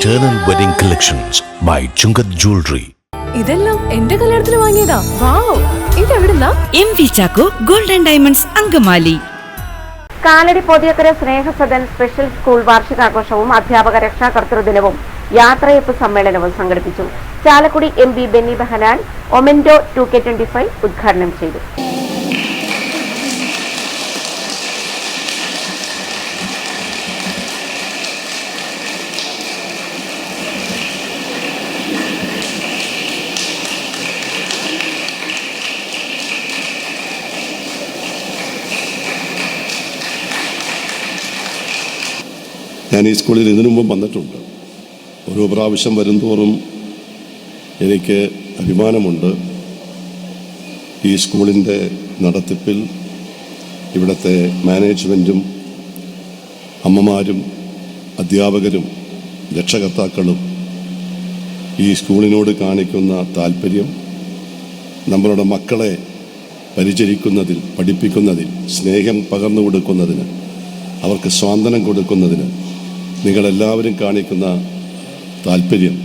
Eternal Wedding Collections by Chungath Jewelry. ഇതെല്ലാം എന്റെ കല്യാണത്തിന് വാങ്ങിയതാ. Wow ഇതെവിടുന്നാ? M V Chacko golden diamonds Angamaly. Kalady Pothiyakkara Snehasadan special school വാർഷികാഘോഷവും അധ്യാപക രക്ഷാകർത്തൃ ദിനവും യാത്രയപ്പ് സമ്മേളനവും സംഘടിപ്പിച്ചു. ചാലക്കുടി എം പി ബെന്നി ബെഹനാൻ ഒമെന്റോ ടു കെ ട്വന്റി ഫൈവ് ഉദ്ഘാടനം ചെയ്തു. ഞാൻ ഈ സ്കൂളിൽ ഇതിനു മുമ്പ് വന്നിട്ടുണ്ട്. ഓരോ പ്രാവശ്യം വരുംതോറും എനിക്ക് അഭിമാനമുണ്ട്. ഈ സ്കൂളിന്റെ നടത്തിപ്പിൽ ഇവിടുത്തെ മാനേജ്മെന്റും അമ്മമാരും അധ്യാപകരും രക്ഷകർത്താക്കളും ഈ സ്കൂളിനോട് കാണിക്കുന്ന താല്പര്യം നമ്മളുടെ മക്കളെ പരിചരിക്കുന്നതിൽ പഠിപ്പിക്കുന്നതിൽ സ്നേഹം പകർന്നു കൊടുക്കുന്നതിന് അവർക്ക് സ്വാതന്ത്ര്യം കൊടുക്കുന്നതിന് നിങ്ങളെല്ലാവരും കാണിക്കുന്ന താല്പര്യം.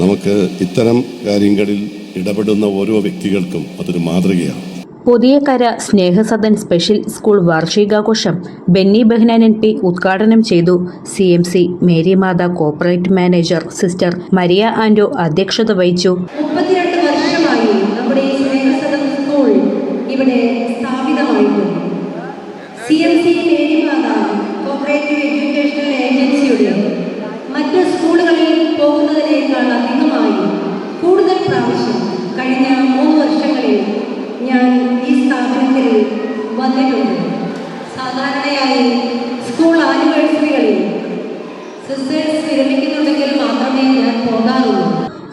നമുക്ക് ഇത്തരം കാര്യങ്ങളിൽ ഇടപെടുന്ന ഓരോ വ്യക്തികൾക്കും അതൊരു മാതൃകയാണ്. പുതിയക്കര സ്നേഹസദൻ സ്പെഷ്യൽ സ്കൂൾ വാർഷികാഘോഷം ബെന്നി ബെഹ്നാൻ എൻ പി ഉദ്ഘാടനം ചെയ്തു C M C Marymatha corporate manager sister Maria Ando അധ്യക്ഷത വഹിച്ചു മുപ്പത്തിരണ്ട് വർഷമായി നമ്മുടെ ഈ സ്നേഹസദൻ സ്കൂൾ ഇവിടെ സ്ഥാപിതമായിട്ടുണ്ട് C M C Marymatha cooperative educational ഏജൻസിയുടെ മറ്റ് സ്കൂളുകളിൽ പോകുന്നതിനേക്കാൾ അധികമായി കൂടുതൽ പ്രാവശ്യം കഴിഞ്ഞ മൂന്ന് വർഷങ്ങളിൽ ഞാൻ ഈ സ്ഥാപനത്തിൽ വന്നിട്ടുണ്ട് സാധാരണയായി സ്കൂൾ ആനിവേഴ്സറികളിൽ സിസ്റ്റേഴ്സ് വിരമിക്കുന്നുണ്ടെങ്കിൽ മാത്രമേ ഞാൻ പോകാറുള്ളൂ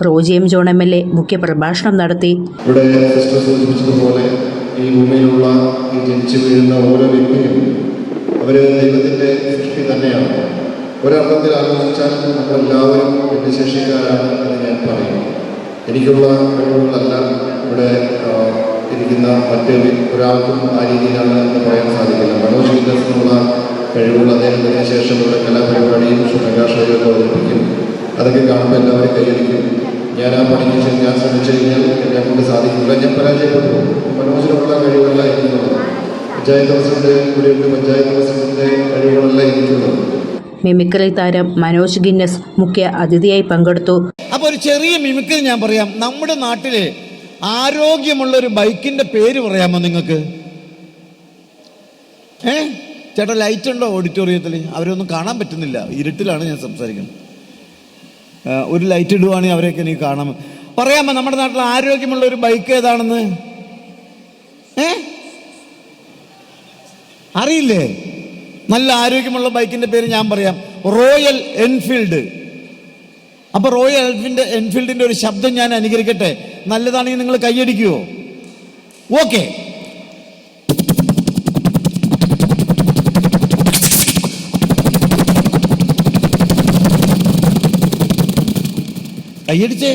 Roji M John M L A മുഖ്യപ്രഭാഷണം നടത്തി. ഇവിടെ സിസ്റ്റർ സൂചിപ്പിച്ചതുപോലെ ഈ ഭൂമിയിലുള്ള ഈ ജനിച്ചു വീഴുന്ന ഓരോ വ്യക്തിയും അവർ ദൈവത്തിന്റെ സൃഷ്ടി തന്നെയാണ്. ഒരർത്ഥത്തിൽ ആലോചിച്ചാൽ നമ്മളെല്ലാവരും ഭിന്നശേഷിക്കാരാണ് എന്ന് ഞാൻ പറയും. എനിക്കുള്ള കഴിവുകളല്ല ഇവിടെ ഇരിക്കുന്ന മറ്റേ ഒരാൾക്കും ആ രീതിയിലാണ് എന്ന് പറയാൻ കഴിവുകൾ അദ്ദേഹത്തിന് ശേഷം ഇവിടെ കലാപരിപാടിയും സുപ്രകാശയോഗം അവതരിപ്പിക്കും. അതൊക്കെ കാണുമ്പോൾ എല്ലാവരും കൈയടിക്കും. ഞാൻ ആ പണിക്ക് ചെന്ന് ഞാൻ ശ്രമിച്ചു കഴിഞ്ഞാൽ എന്നെ കൊണ്ട് സാധിക്കില്ല ഞാൻ പരാജയപ്പെട്ടു. മനോജിനുള്ള കഴിവല്ല എനിക്കുള്ളത്. പഞ്ചായത്ത് പ്രസിഡന്റ് ഉണ്ട് പഞ്ചായത്ത് പ്രസിഡന്റിന്റെ കഴിവുകളല്ല എനിക്കുള്ളത്. മിമിക്രി താരം മനോജ് ഗിന്നസ് മുഖ്യ അതിഥിയായി പങ്കെടുത്തു. അപ്പോൾ ഒരു ചെറിയ മിമിക്രി ഞാൻ പറയാം. നമ്മുടെ നാട്ടിലെ ആരോഗ്യമുള്ള ഒരു ബൈക്കിന്റെ പേര് പറയാമോ നിങ്ങൾക്ക്? ഏ? ചേട്ടാ ലൈറ്റ് ഉണ്ടോ ഓഡിറ്റോറിയത്തിൽ അവരൊന്നും കാണാൻ പറ്റുന്നില്ല. ഇരുട്ടിലാണ് ഞാൻ സംസാരിക്കുന്നത്. ഒരു ലൈറ്റ് ഇടുവാണെങ്കിൽ അവരെയൊക്കെ എനിക്ക് കാണാം പറയാമോ നമ്മുടെ നാട്ടിൽ ആരോഗ്യമുള്ള ഒരു ബൈക്ക് ഏതാണെന്ന്? ഏ? അറിയില്ലേ? നല്ല ആരോഗ്യമുള്ള ബൈക്കിന്റെ പേര് ഞാൻ പറയാം. റോയൽ എൻഫീൽഡ് അപ്പൊ റോയൽ എൻഫീൽഡ് എൻഫീൽഡിന്റെ ഒരു ശബ്ദം ഞാൻ അനുകരിക്കട്ടെ. നല്ലതാണെങ്കിൽ നിങ്ങൾ കൈയടിക്കുവോ? ഓക്കെ കൈയടിച്ചേ.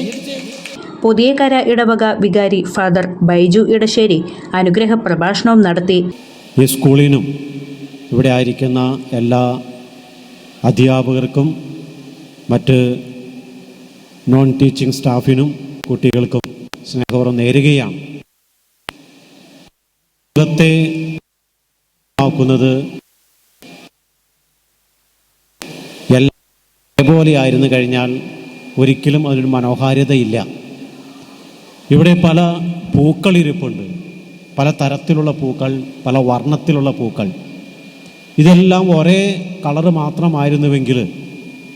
പുതിയകര ഇടവക വികാരി ഫാദർ ബൈജു ഇടശ്ശേരി അനുഗ്രഹ പ്രഭാഷണവും നടത്തി. ഈ സ്കൂളിനും ഇവിടെ ആയിരിക്കുന്ന എല്ലാ അധ്യാപകർക്കും മറ്റ് നോൺ ടീച്ചിങ് സ്റ്റാഫിനും കുട്ടികൾക്കും സ്നേഹപൂർവം നേരുകയാണ്. ലോകത്തെ ആക്കുന്നത് എല്ലാം ഒരേപോലെ ആയിരുന്നു കഴിഞ്ഞാൽ ഒരിക്കലും അതിനൊരു മനോഹാരിതയില്ല. ഇവിടെ പല പൂക്കളിരിപ്പുണ്ട്. പല തരത്തിലുള്ള പൂക്കൾ പല വർണത്തിലുള്ള പൂക്കൾ. ഇതെല്ലാം ഒരേ കളറ് മാത്രമായിരുന്നുവെങ്കിൽ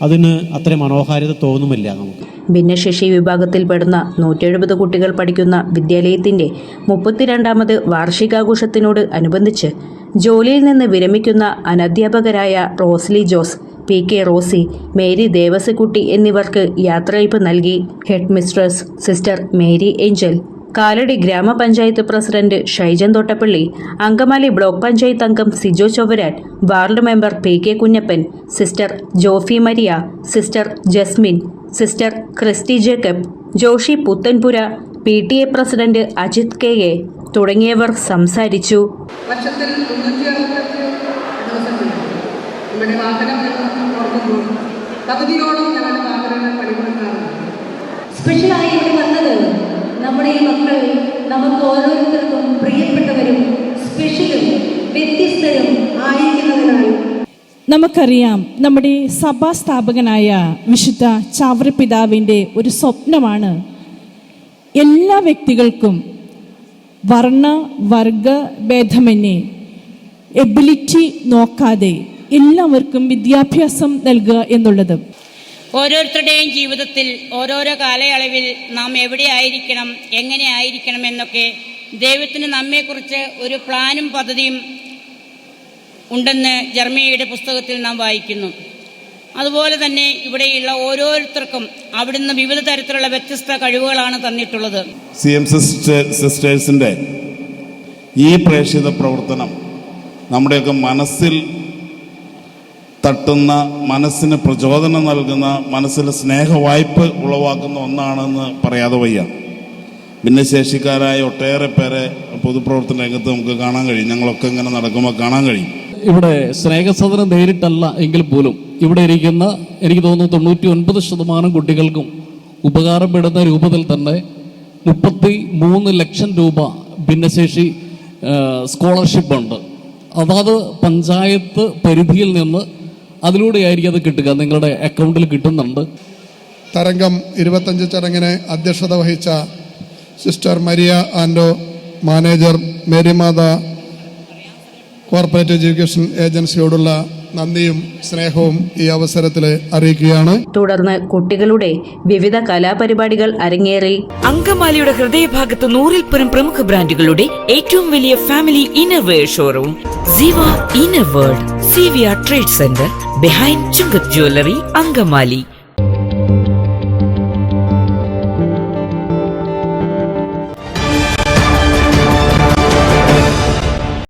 അതിന് അത്ര മനോഹാരിത തോന്നുമില്ല നമുക്ക്. ഭിന്നശേഷി വിഭാഗത്തിൽപ്പെടുന്ന നൂറ്റെഴുപത് കുട്ടികൾ പഠിക്കുന്ന വിദ്യാലയത്തിന്റെ മുപ്പത്തിരണ്ടാമത് വാർഷികാഘോഷത്തിനോട് അനുബന്ധിച്ച് ജോലിയിൽ നിന്ന് വിരമിക്കുന്ന അനധ്യാപകരായ റോസ്ലി ജോസ് പി. കെ. റോസി മേരി ദേവസക്കുട്ടി എന്നിവർക്ക് യാത്രയയപ്പ് നൽകി. Head mistress sister Mary Angel Kalady grama panchayat president Shaijan Thottappally Angamaly block panchayat അംഗം Sijo Chovaran ward member P. K. Kunjappan sister Jofy Maria sister Jasmin sister Christy Jacob Joshy Puthenpura P. T. A president Ajith K. A. തുടങ്ങിയവർ സംസാരിച്ചു. വർഷത്തിൽ ദിവസങ്ങൾ നമ്മുടെ വാഹനം പകുതിയോളം ഞങ്ങളുടെ ആഗ്രഹങ്ങൾ പണിമുടക്കാറുണ്ട് സ്പെഷ്യലായി ഇവിടെ വന്നത് നമ്മുടെ ഈ മക്കൾ നമുക്ക് ഓരോരുത്തർക്കും പ്രിയപ്പെട്ടവരും സ്പെഷ്യലും വ്യത്യസ്തരും ആയിരിക്കുന്നതിനായി നമുക്കറിയാം നമ്മുടെ സഭാ സ്ഥാപകനായ വിശുദ്ധ ചാവറപിതാവിന്റെ ഒരു സ്വപ്നമാണ് എല്ലാ വ്യക്തികൾക്കും വർണ വർഗ ഭേദമന്യേ എബിലിറ്റി നോക്കാതെ എല്ലാവർക്കും വിദ്യാഭ്യാസം നൽകുക എന്നുള്ളത്. ഓരോരുത്തരുടെയും ജീവിതത്തിൽ ഓരോരോ കാലയളവിൽ നാം എവിടെ ആയിരിക്കണം എങ്ങനെ ആയിരിക്കണം എന്നൊക്കെ ദൈവത്തിന് നമ്മെക്കുറിച്ച് ഒരു പ്ലാനും പദ്ധതിയും ഉണ്ടെന്ന് ജർമ്മയുടെ പുസ്തകത്തിൽ നാം വായിക്കുന്നു. അതുപോലെ തന്നെ ഇവിടെയുള്ള ഓരോരുത്തർക്കും അവിടുന്ന് വിവിധ തരത്തിലുള്ള വ്യത്യസ്ത കഴിവുകളാണ് തന്നിട്ടുള്ളത്. സി എം സിസ്റ്റേഴ്സിന്റെ ഈ പ്രേക്ഷിത പ്രവർത്തനം നമ്മുടെയൊക്കെ മനസ്സിൽ തട്ടുന്ന മനസ്സിന് പ്രചോദനം നൽകുന്ന മനസ്സിൽ സ്നേഹവായ്പ ഉളവാക്കുന്ന ഒന്നാണെന്ന് പറയാതെ വയ്യ. ഭിന്നശേഷിക്കാരായ ഒട്ടേറെ പേരെ പൊതുപ്രവർത്തന രംഗത്ത് നമുക്ക് കാണാൻ കഴിയും. ഞങ്ങളൊക്കെ ഇങ്ങനെ നടക്കുമ്പോൾ കാണാൻ കഴിയും. ഇവിടെ സ്നേഹസദനം നേരിട്ടല്ല എങ്കിൽ പോലും ഇവിടെ ഇരിക്കുന്ന എനിക്ക് തോന്നുന്നു തൊണ്ണൂറ്റി ഒൻപത് ശതമാനം കുട്ടികൾക്കും ഉപകാരപ്പെടുന്ന രൂപത്തിൽ തന്നെ മുപ്പത്തി മൂന്ന് ലക്ഷം രൂപ ഭിന്നശേഷി സ്കോളർഷിപ്പ് ഉണ്ട്. അതാത് പഞ്ചായത്ത് പരിധിയിൽ നിന്ന് അതിലൂടെയായിരിക്കും അത് കിട്ടുക. നിങ്ങളുടെ അക്കൗണ്ടിൽ കിട്ടുന്നുണ്ട്. തരംഗം ഇരുപത്തഞ്ച് ചടങ്ങിന് അധ്യക്ഷത വഹിച്ച sister Maria Ando manager Marymatha corporate education ഏജൻസിയോടുള്ള നന്ദിയും സ്നേഹവും ഈ അവസരത്തിൽ അറിയിക്കുകയാണ്. തുടർന്ന് കുട്ടികളുടെ വിവിധ കലാപരിപാടികൾ അരങ്ങേറി. അങ്കമാലിയുടെ ഹൃദയഭാഗത്ത് നൂറിൽ പരം പ്രമുഖ ബ്രാൻഡുകളുടെ ഏറ്റവും വലിയ family innerwear showroom. Siva inner world Siviya trade center. Behind Chungath jewellery Angamaly